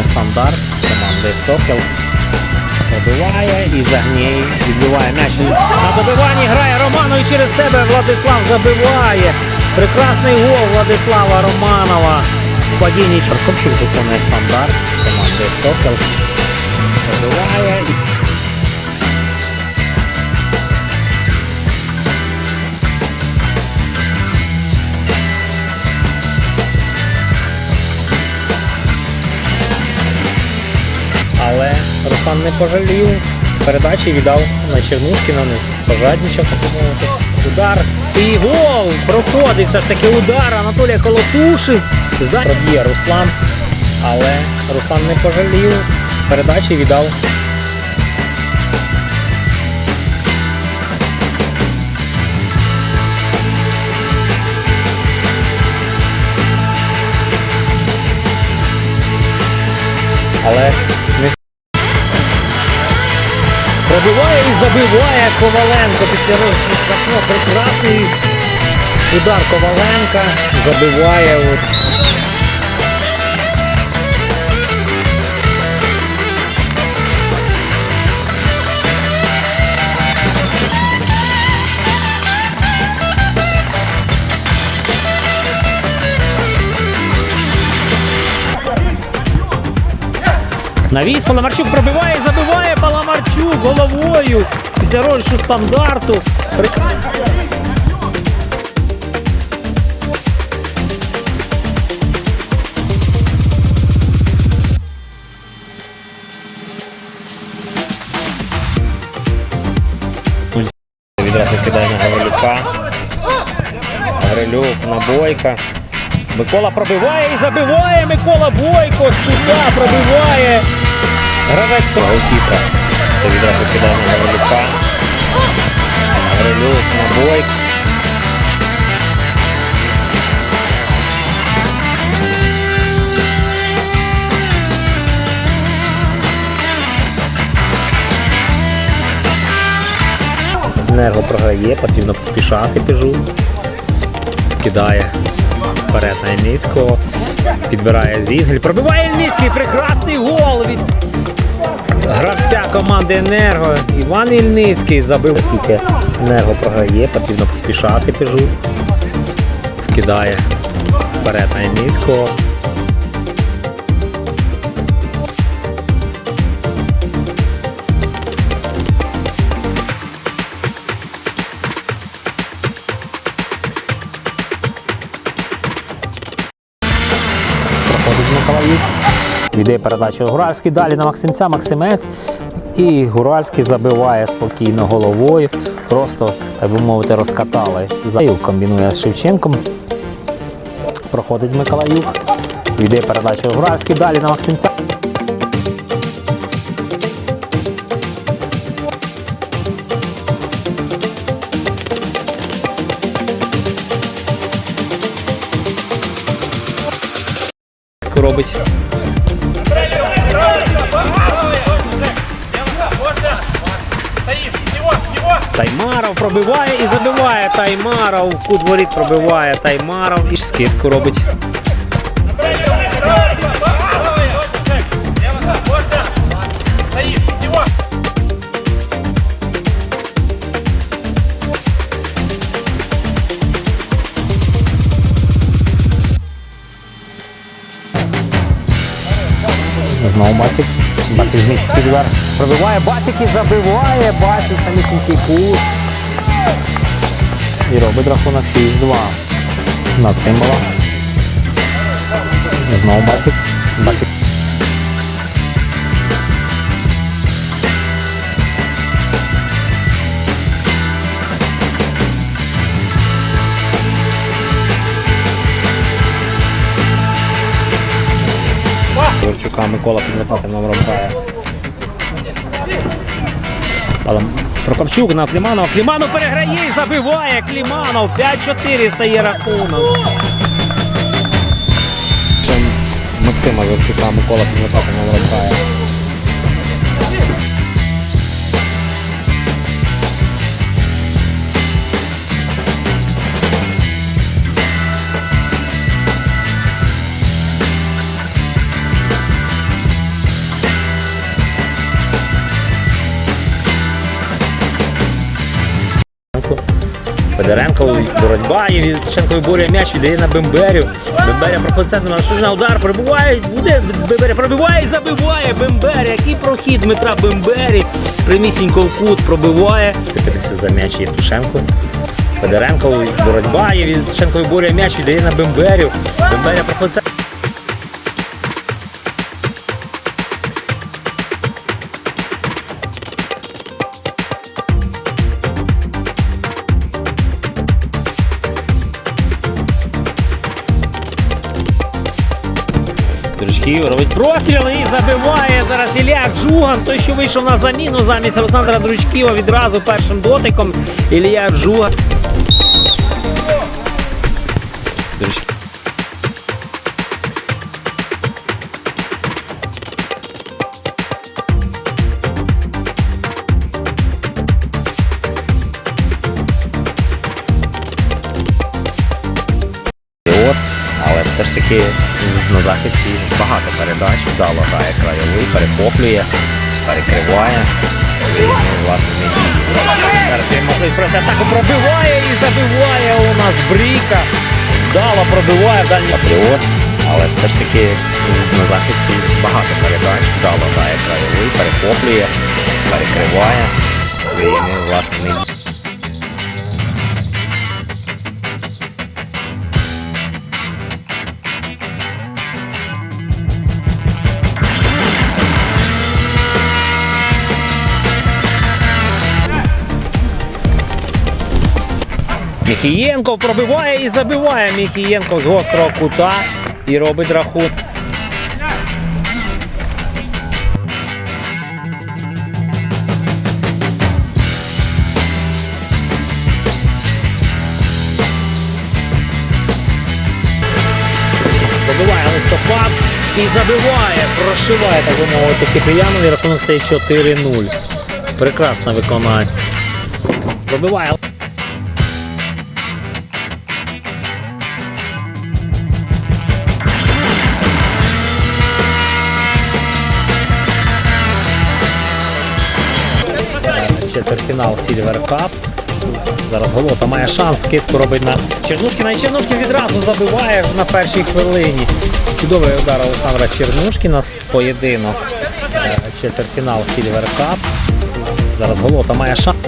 нестандарт команди Сокіл. Пробиває і Загній відбиває м'яч. На добиванні грає Роману і через себе Владислав забиває. Прекрасний гол Владислава Романова. В падінні Чарковчук виконує стандарт команди Сокіл. Пробиває. Але Руслан не пожалів. Передачі віддав на Чернушкіна, не пожадничав, так би мовити. Удар і гол! Проходить все ж таки удар Анатолія Колотуши. Проб'є Руслан. Але Руслан не пожалів. Передачі віддав. Але не Пробиває і забиває Коваленко після розчистка. Прекрасний удар Коваленка. Забиває. От. Навіс Паламарчук пробиває забиває Паламарчук головою після розчу стандарту. Відразу кидає на Гаврилюка. Гаврилюк на Бойка. Микола пробиває і забиває. Микола Бойко з кута пробиває. Гравець голкіпера. То відразу кидає на Гаврилюка. Гаврилюк на Бойко. Нерго програє, потрібно поспішати біжу. Кидає вперед на Ільницького. Підбирає Зінгель. Пробиває Ільницький. Прекрасний гол гравця команди Енерго. Іван Ільницький забив. Оскільки Енерго програє, потрібно поспішати біжу. Вкидає вперед на Ільницького. Віддає передачу Гуральський. Далі на Максимця Максимець. І Гуральський забиває спокійно головою. Просто, так би мовити, розкатали. Заюк комбінує з Шевченком. Проходить Миколаїв. Віддає передачу Гуральський. Далі на Максимця. Робить Таймаров пробиває і забиває Таймаров. Кут воріт пробиває Таймаров і скидку робить. Знову Басик. Зміщує під удар. Пробиває Басик і забиває. Басик самісінький кут. І робить рахунок 6-2. На символом. Знову Басик. Басик. Журчука Микола під 20 номером грає. Але Прокопчук на Кліманова. Кліманов переграє і забиває Кліманов. 5-4 стає рахунок. Максима Журчука Микола під 20 номером грає. Федоренко боротьба, і Євтушенко виборює м'яч, віддає на Бемберю. Бемберя проходить центр, на удар, прибуває, буде, Бемберя пробиває і забиває Бемберя. Який прохід Дмитра Бембері. Примісінько в кут пробиває. Цепитися за м'яч Євтушенко. Федоренко боротьба, і Євтушенко виборює м'яч, віддає на Бемберю. Бемберя проходить центр. Дружків робить простріл і забиває зараз Ілля Джуган, той, що вийшов на заміну замість Олександра Дручківа відразу першим дотиком. Ілля Джуган. От, але все ж таки на захисті багато передач, вдало грає краєвий, перехоплює, перекриває своїми власними діями. Зараз є можливість провести атаку, пробиває і забиває у нас Бріка. Вдало пробиває в дальній патріот, але все ж таки на захисті багато передач, вдало грає краєвий, перехоплює, перекриває своїми власними діями. Міхієнков пробиває і забиває Міхієнков з гострого кута і робить рахунок. Пробиває листопад і забиває, прошиває, так би мовити, Киприянові. Рахунок стає 4-0. Прекрасне виконання. Пробиває. Четвертьфінал Silver Cup. Зараз Голота має шанс, скидку робить на Чернушкіна. І Чернушкін відразу забиває на першій хвилині. Чудовий удар Олександра Чернушкіна. Поєдинок. Е, Четвертьфінал Silver Cup. Зараз Голота має шанс.